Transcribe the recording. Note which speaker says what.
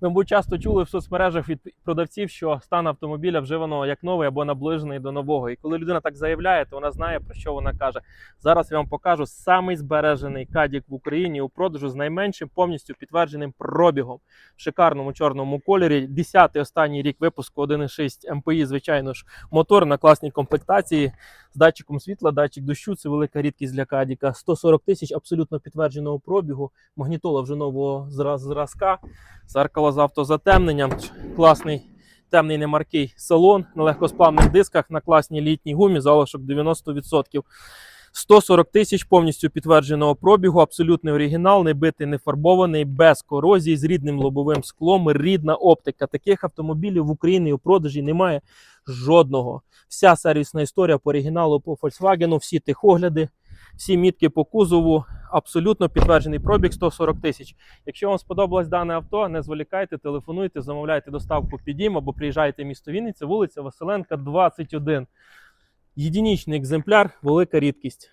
Speaker 1: Ви, мабуть, часто чули в соцмережах від продавців, що стан автомобіля вживано як новий або наближений до нового. І коли людина так заявляє, то вона знає про що вона каже. Зараз я вам покажу самий збережений кадік в Україні у продажу з найменшим повністю підтвердженим пробігом в шикарному чорному кольорі. 10-й останній рік випуску 1.6 МПІ, звичайно ж, мотор на класній комплектації з датчиком світла, датчик дощу. Це велика рідкість для кадіка. 140 тисяч абсолютно підтвердженого пробігу. Магнітола вже нового зра- зразка. Зеркало з автозатемненням. Класний темний немаркий салон на легкосплавних дисках на класній літній гумі, залишок 90%. 140 тисяч повністю підтвердженого пробігу, абсолютний оригінал, не битий, не фарбований, без корозії, з рідним лобовим склом, рідна оптика. Таких автомобілів в Україні у продажі немає жодного. Вся сервісна історія по оригіналу по Volkswagen, всі тихогляди, всі мітки по кузову, абсолютно підтверджений пробіг 140 тисяч. Якщо вам сподобалось дане авто, не зволікайте, телефонуйте, замовляйте доставку під дім або приїжджайте в місто Вінниця, вулиця Василенка, 21. Єдинічний екземпляр, велика рідкість.